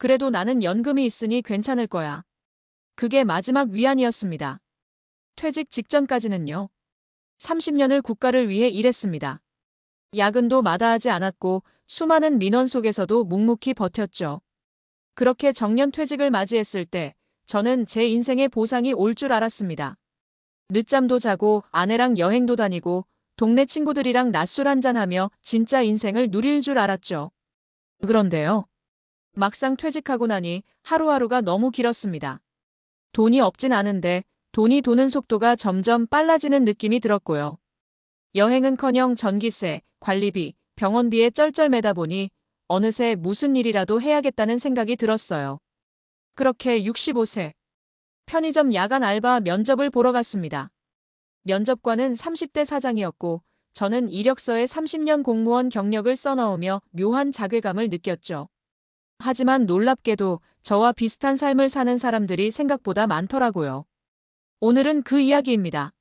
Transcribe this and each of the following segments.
그래도 나는 연금이 있으니 괜찮을 거야. 그게 마지막 위안이었습니다. 퇴직 직전까지는요. 30년을 국가를 위해 일했습니다. 야근도 마다하지 않았고 수많은 민원 속에서도 묵묵히 버텼죠. 그렇게 정년 퇴직을 맞이했을 때 저는 제 인생의 보상이 올 줄 알았습니다. 늦잠도 자고 아내랑 여행도 다니고 동네 친구들이랑 낮술 한잔하며 진짜 인생을 누릴 줄 알았죠. 그런데요. 막상 퇴직하고 나니 하루하루가 너무 길었습니다. 돈이 없진 않은데 돈이 도는 속도가 점점 빨라지는 느낌이 들었고요. 여행은커녕 전기세, 관리비, 병원비에 쩔쩔매다 보니 어느새 무슨 일이라도 해야겠다는 생각이 들었어요. 그렇게 65세. 편의점 야간 알바 면접을 보러 갔습니다. 면접관은 30대 사장이었고 저는 이력서에 30년 공무원 경력을 써넣으며 묘한 자괴감을 느꼈죠. 하지만 놀랍게도 저와 비슷한 삶을 사는 사람들이 생각보다 많더라고요. 오늘은 그 이야기입니다.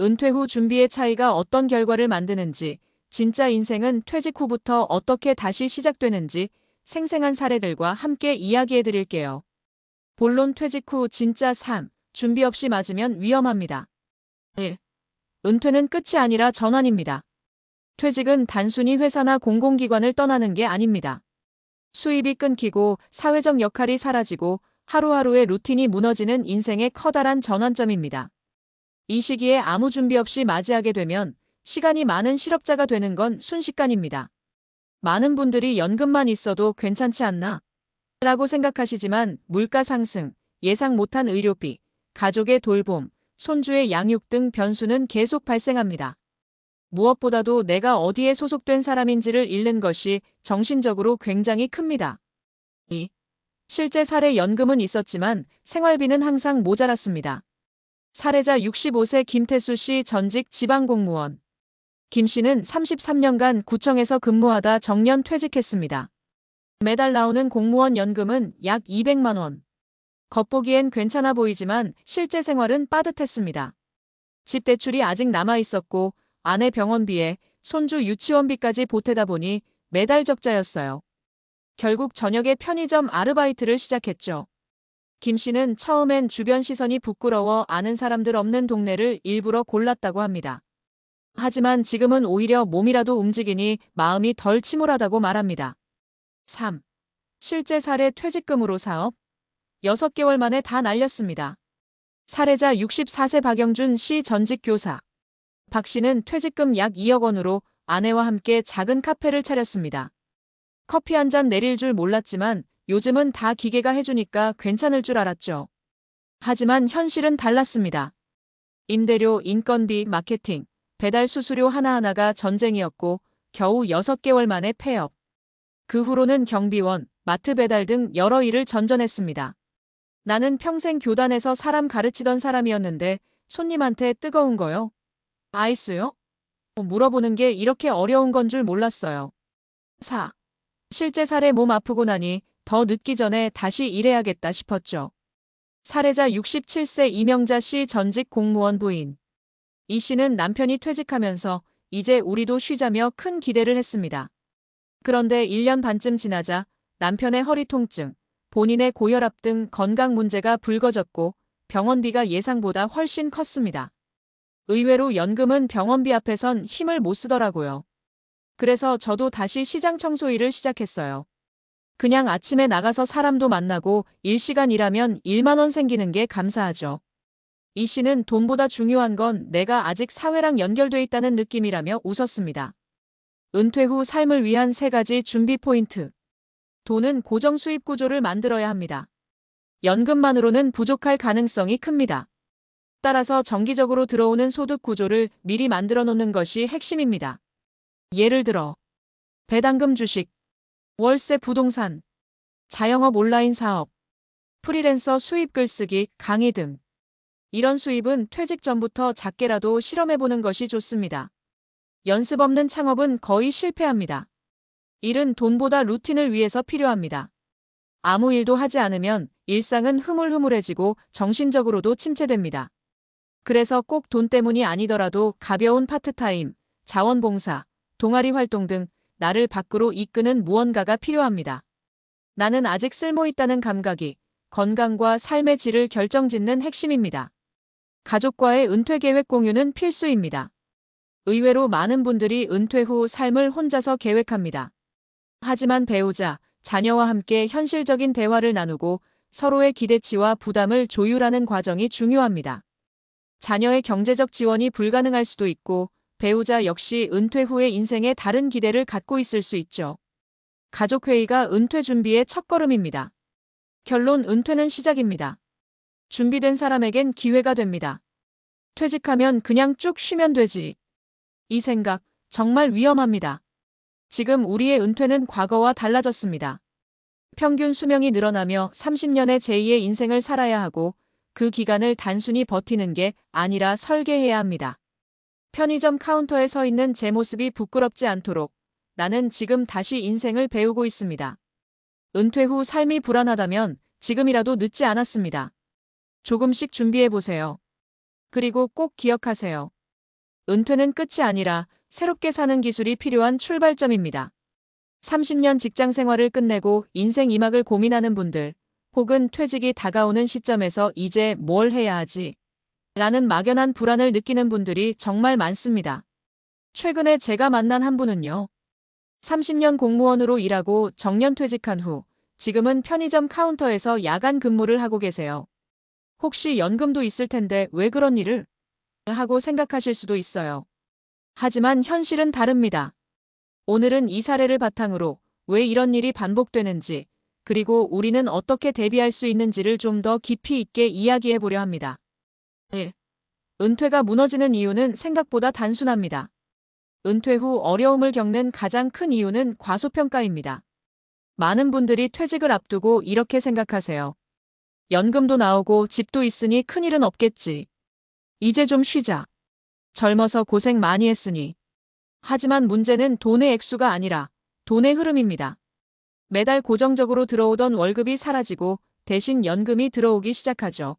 은퇴 후 준비의 차이가 어떤 결과를 만드는지, 진짜 인생은 퇴직 후부터 어떻게 다시 시작되는지 생생한 사례들과 함께 이야기해 드릴게요. 본론 퇴직 후 진짜 삶, 준비 없이 맞으면 위험합니다. 1. 은퇴는 끝이 아니라 전환입니다. 퇴직은 단순히 회사나 공공기관을 떠나는 게 아닙니다. 수입이 끊기고 사회적 역할이 사라지고 하루하루의 루틴이 무너지는 인생의 커다란 전환점입니다. 이 시기에 아무 준비 없이 맞이하게 되면 시간이 많은 실업자가 되는 건 순식간입니다. 많은 분들이 연금만 있어도 괜찮지 않나? 라고 생각하시지만 물가 상승, 예상 못한 의료비, 가족의 돌봄, 손주의 양육 등 변수는 계속 발생합니다. 무엇보다도 내가 어디에 소속된 사람인지를 잃는 것이 정신적으로 굉장히 큽니다. 2. 실제 사례 연금은 있었지만 생활비는 항상 모자랐습니다. 사례자 65세 김태수 씨 전직 지방공무원. 김 씨는 33년간 구청에서 근무하다 정년 퇴직했습니다. 매달 나오는 공무원 연금은 약 200만 원. 겉보기엔 괜찮아 보이지만 실제 생활은 빠듯했습니다. 집 대출이 아직 남아 있었고 아내 병원비에 손주 유치원비까지 보태다 보니 매달 적자였어요. 결국 저녁에 편의점 아르바이트를 시작했죠. 김 씨는 처음엔 주변 시선이 부끄러워 아는 사람들 없는 동네를 일부러 골랐다고 합니다. 하지만 지금은 오히려 몸이라도 움직이니 마음이 덜 침울하다고 말합니다. 3. 실제 사례 퇴직금으로 사업 6개월 만에 다 날렸습니다. 사례자 64세 박영준 씨 전직 교사. 박 씨는 퇴직금 약 2억 원으로 아내와 함께 작은 카페를 차렸습니다. 커피 한 잔 내릴 줄 몰랐지만 요즘은 다 기계가 해주니까 괜찮을 줄 알았죠. 하지만 현실은 달랐습니다. 임대료, 인건비, 마케팅, 배달 수수료 하나하나가 전쟁이었고 겨우 6개월 만에 폐업. 그 후로는 경비원, 마트 배달 등 여러 일을 전전했습니다. 나는 평생 교단에서 사람 가르치던 사람이었는데 손님한테 뜨거운 거요? 아이스요? 물어보는 게 이렇게 어려운 건 줄 몰랐어요. 4. 실제 사례 몸 아프고 나니 더 늦기 전에 다시 일해야겠다 싶었죠. 사례자 67세 이명자 씨 전직 공무원 부인. 이 씨는 남편이 퇴직하면서 이제 우리도 쉬자며 큰 기대를 했습니다. 그런데 1년 반쯤 지나자 남편의 허리 통증, 본인의 고혈압 등 건강 문제가 불거졌고 병원비가 예상보다 훨씬 컸습니다. 의외로 연금은 병원비 앞에선 힘을 못 쓰더라고요. 그래서 저도 다시 시장 청소 일을 시작했어요. 그냥 아침에 나가서 사람도 만나고 일시간 일하면 1만원 생기는 게 감사하죠. 이 씨는 돈보다 중요한 건 내가 아직 사회랑 연결돼 있다는 느낌이라며 웃었습니다. 은퇴 후 삶을 위한 세 가지 준비 포인트. 돈은 고정 수입 구조를 만들어야 합니다. 연금만으로는 부족할 가능성이 큽니다. 따라서 정기적으로 들어오는 소득 구조를 미리 만들어 놓는 것이 핵심입니다. 예를 들어 배당금 주식, 월세 부동산, 자영업 온라인 사업, 프리랜서 수입 글쓰기, 강의 등 이런 수입은 퇴직 전부터 작게라도 실험해보는 것이 좋습니다. 연습 없는 창업은 거의 실패합니다. 일은 돈보다 루틴을 위해서 필요합니다. 아무 일도 하지 않으면 일상은 흐물흐물해지고 정신적으로도 침체됩니다. 그래서 꼭 돈 때문이 아니더라도 가벼운 파트타임, 자원봉사, 동아리 활동 등 나를 밖으로 이끄는 무언가가 필요합니다. 나는 아직 쓸모있다는 감각이 건강과 삶의 질을 결정짓는 핵심입니다. 가족과의 은퇴 계획 공유는 필수입니다. 의외로 많은 분들이 은퇴 후 삶을 혼자서 계획합니다. 하지만 배우자, 자녀와 함께 현실적인 대화를 나누고 서로의 기대치와 부담을 조율하는 과정이 중요합니다. 자녀의 경제적 지원이 불가능할 수도 있고 배우자 역시 은퇴 후의 인생에 다른 기대를 갖고 있을 수 있죠. 가족회의가 은퇴 준비의 첫걸음입니다. 결론 은퇴는 시작입니다. 준비된 사람에겐 기회가 됩니다. 퇴직하면 그냥 쭉 쉬면 되지. 이 생각 정말 위험합니다. 지금 우리의 은퇴는 과거와 달라졌습니다. 평균 수명이 늘어나며 30년의 제2의 인생을 살아야 하고 그 기간을 단순히 버티는 게 아니라 설계해야 합니다. 편의점 카운터에 서 있는 제 모습이 부끄럽지 않도록 나는 지금 다시 인생을 배우고 있습니다. 은퇴 후 삶이 불안하다면 지금이라도 늦지 않았습니다. 조금씩 준비해 보세요. 그리고 꼭 기억하세요. 은퇴는 끝이 아니라 새롭게 사는 기술이 필요한 출발점입니다. 30년 직장 생활을 끝내고 인생 이막을 고민하는 분들, 혹은 퇴직이 다가오는 시점에서 이제 뭘 해야 하지? 라는 막연한 불안을 느끼는 분들이 정말 많습니다. 최근에 제가 만난 한 분은요. 30년 공무원으로 일하고 정년 퇴직한 후 지금은 편의점 카운터에서 야간 근무를 하고 계세요. 혹시 연금도 있을 텐데 왜 그런 일을? 하고 생각하실 수도 있어요. 하지만 현실은 다릅니다. 오늘은 이 사례를 바탕으로 왜 이런 일이 반복되는지, 그리고 우리는 어떻게 대비할 수 있는지를 좀 더 깊이 있게 이야기해 보려 합니다. 1. 은퇴가 무너지는 이유는 생각보다 단순합니다. 은퇴 후 어려움을 겪는 가장 큰 이유는 과소평가입니다. 많은 분들이 퇴직을 앞두고 이렇게 생각하세요. 연금도 나오고 집도 있으니 큰일은 없겠지. 이제 좀 쉬자. 젊어서 고생 많이 했으니. 하지만 문제는 돈의 액수가 아니라 돈의 흐름입니다. 매달 고정적으로 들어오던 월급이 사라지고 대신 연금이 들어오기 시작하죠.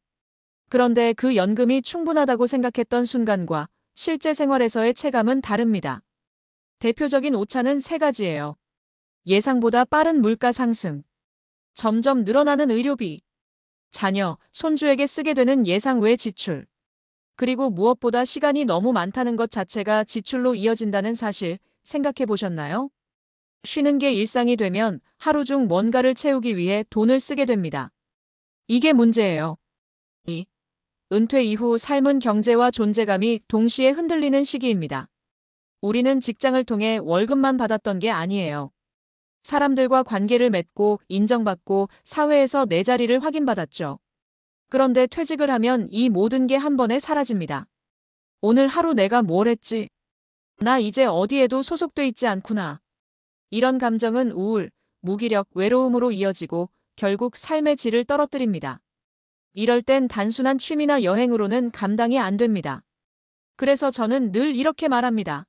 그런데 그 연금이 충분하다고 생각했던 순간과 실제 생활에서의 체감은 다릅니다. 대표적인 오차는 세 가지예요. 예상보다 빠른 물가 상승. 점점 늘어나는 의료비. 자녀, 손주에게 쓰게 되는 예상 외 지출. 그리고 무엇보다 시간이 너무 많다는 것 자체가 지출로 이어진다는 사실 생각해 보셨나요? 쉬는 게 일상이 되면 하루 중 뭔가를 채우기 위해 돈을 쓰게 됩니다. 이게 문제예요. 2. 은퇴 이후 삶은 경제와 존재감이 동시에 흔들리는 시기입니다. 우리는 직장을 통해 월급만 받았던 게 아니에요. 사람들과 관계를 맺고 인정받고 사회에서 내 자리를 확인받았죠. 그런데 퇴직을 하면 이 모든 게 한 번에 사라집니다. 오늘 하루 내가 뭘 했지? 나 이제 어디에도 소속돼 있지 않구나. 이런 감정은 우울, 무기력, 외로움으로 이어지고 결국 삶의 질을 떨어뜨립니다. 이럴 땐 단순한 취미나 여행으로는 감당이 안 됩니다. 그래서 저는 늘 이렇게 말합니다.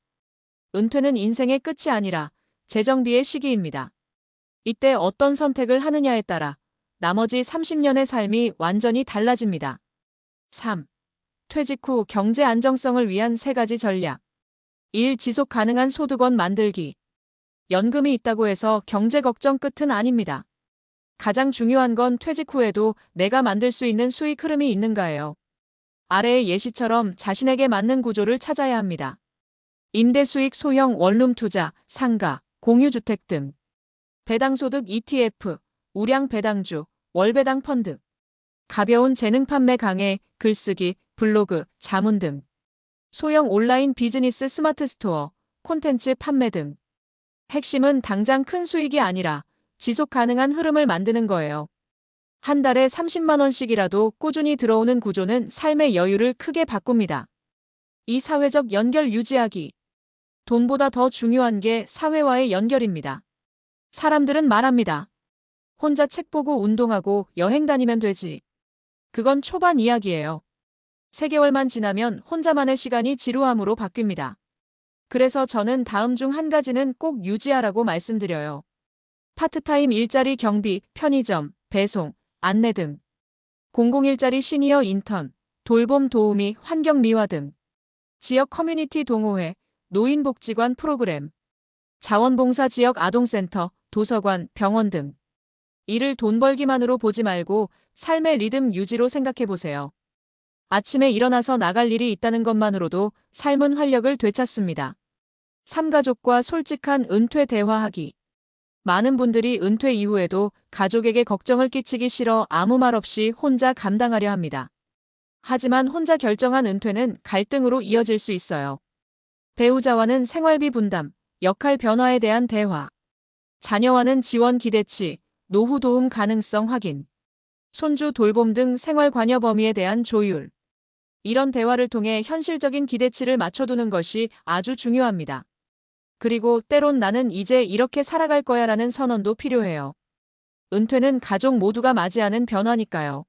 은퇴는 인생의 끝이 아니라 재정비의 시기입니다. 이때 어떤 선택을 하느냐에 따라 나머지 30년의 삶이 완전히 달라집니다. 3. 퇴직 후 경제 안정성을 위한 세 가지 전략. 1. 지속 가능한 소득원 만들기. 연금이 있다고 해서 경제 걱정 끝은 아닙니다. 가장 중요한 건 퇴직 후에도 내가 만들 수 있는 수익 흐름이 있는가예요. 아래의 예시처럼 자신에게 맞는 구조를 찾아야 합니다. 임대 수익 소형 원룸 투자, 상가, 공유주택 등. 배당소득 ETF, 우량 배당주, 월배당 펀드. 가벼운 재능 판매 강해, 글쓰기, 블로그, 자문 등. 소형 온라인 비즈니스 스마트 스토어, 콘텐츠 판매 등. 핵심은 당장 큰 수익이 아니라 지속 가능한 흐름을 만드는 거예요. 한 달에 30만원씩이라도 꾸준히 들어오는 구조는 삶의 여유를 크게 바꿉니다. 이 사회적 연결 유지하기. 돈보다 더 중요한 게 사회와의 연결입니다. 사람들은 말합니다. 혼자 책 보고 운동하고 여행 다니면 되지. 그건 초반 이야기예요. 3개월만 지나면 혼자만의 시간이 지루함으로 바뀝니다. 그래서 저는 다음 중 한 가지는 꼭 유지하라고 말씀드려요. 파트타임 일자리 경비, 편의점, 배송, 안내 등. 공공일자리 시니어 인턴, 돌봄 도우미, 환경 미화 등. 지역 커뮤니티 동호회, 노인복지관 프로그램. 자원봉사 지역 아동센터, 도서관, 병원 등. 일을 돈 벌기만으로 보지 말고 삶의 리듬 유지로 생각해 보세요. 아침에 일어나서 나갈 일이 있다는 것만으로도 삶은 활력을 되찾습니다. 삼가족과 솔직한 은퇴 대화하기. 많은 분들이 은퇴 이후에도 가족에게 걱정을 끼치기 싫어 아무 말 없이 혼자 감당하려 합니다. 하지만 혼자 결정한 은퇴는 갈등으로 이어질 수 있어요. 배우자와는 생활비 분담, 역할 변화에 대한 대화, 자녀와는 지원 기대치, 노후 도움 가능성 확인, 손주 돌봄 등 생활 관여 범위에 대한 조율. 이런 대화를 통해 현실적인 기대치를 맞춰두는 것이 아주 중요합니다. 그리고 때론 나는 이제 이렇게 살아갈 거야 라는 선언도 필요해요. 은퇴는 가족 모두가 맞이하는 변화니까요.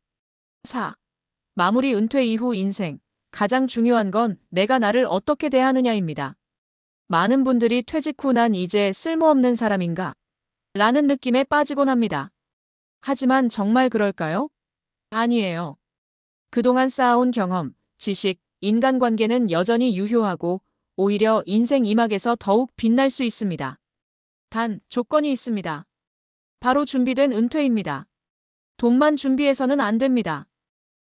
4. 마무리 은퇴 이후 인생. 가장 중요한 건 내가 나를 어떻게 대하느냐입니다. 많은 분들이 퇴직 후 난 이제 쓸모없는 사람인가? 라는 느낌에 빠지곤 합니다. 하지만 정말 그럴까요? 아니에요. 그동안 쌓아온 경험, 지식, 인간관계는 여전히 유효하고 오히려 인생 이막에서 더욱 빛날 수 있습니다. 단, 조건이 있습니다. 바로 준비된 은퇴입니다. 돈만 준비해서는 안 됩니다.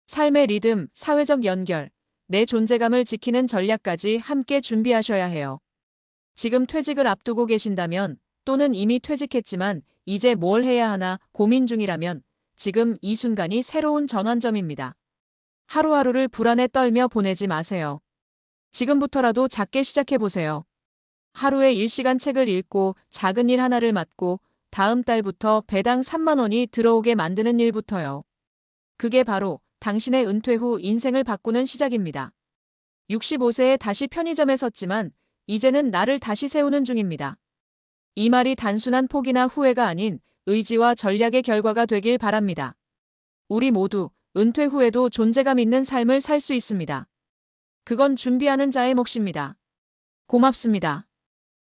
삶의 리듬, 사회적 연결, 내 존재감을 지키는 전략까지 함께 준비하셔야 해요. 지금 퇴직을 앞두고 계신다면 또는 이미 퇴직했지만 이제 뭘 해야 하나 고민 중이라면 지금 이 순간이 새로운 전환점입니다. 하루하루를 불안에 떨며 보내지 마세요. 지금부터라도 작게 시작해보세요. 하루에 1시간 책을 읽고 작은 일 하나를 맡고 다음 달부터 배당 3만원이 들어오게 만드는 일부터요. 그게 바로 당신의 은퇴 후 인생을 바꾸는 시작입니다. 65세에 다시 편의점에 섰지만 이제는 나를 다시 세우는 중입니다. 이 말이 단순한 포기나 후회가 아닌 의지와 전략의 결과가 되길 바랍니다. 우리 모두 은퇴 후에도 존재감 있는 삶을 살 수 있습니다. 그건 준비하는 자의 몫입니다. 고맙습니다.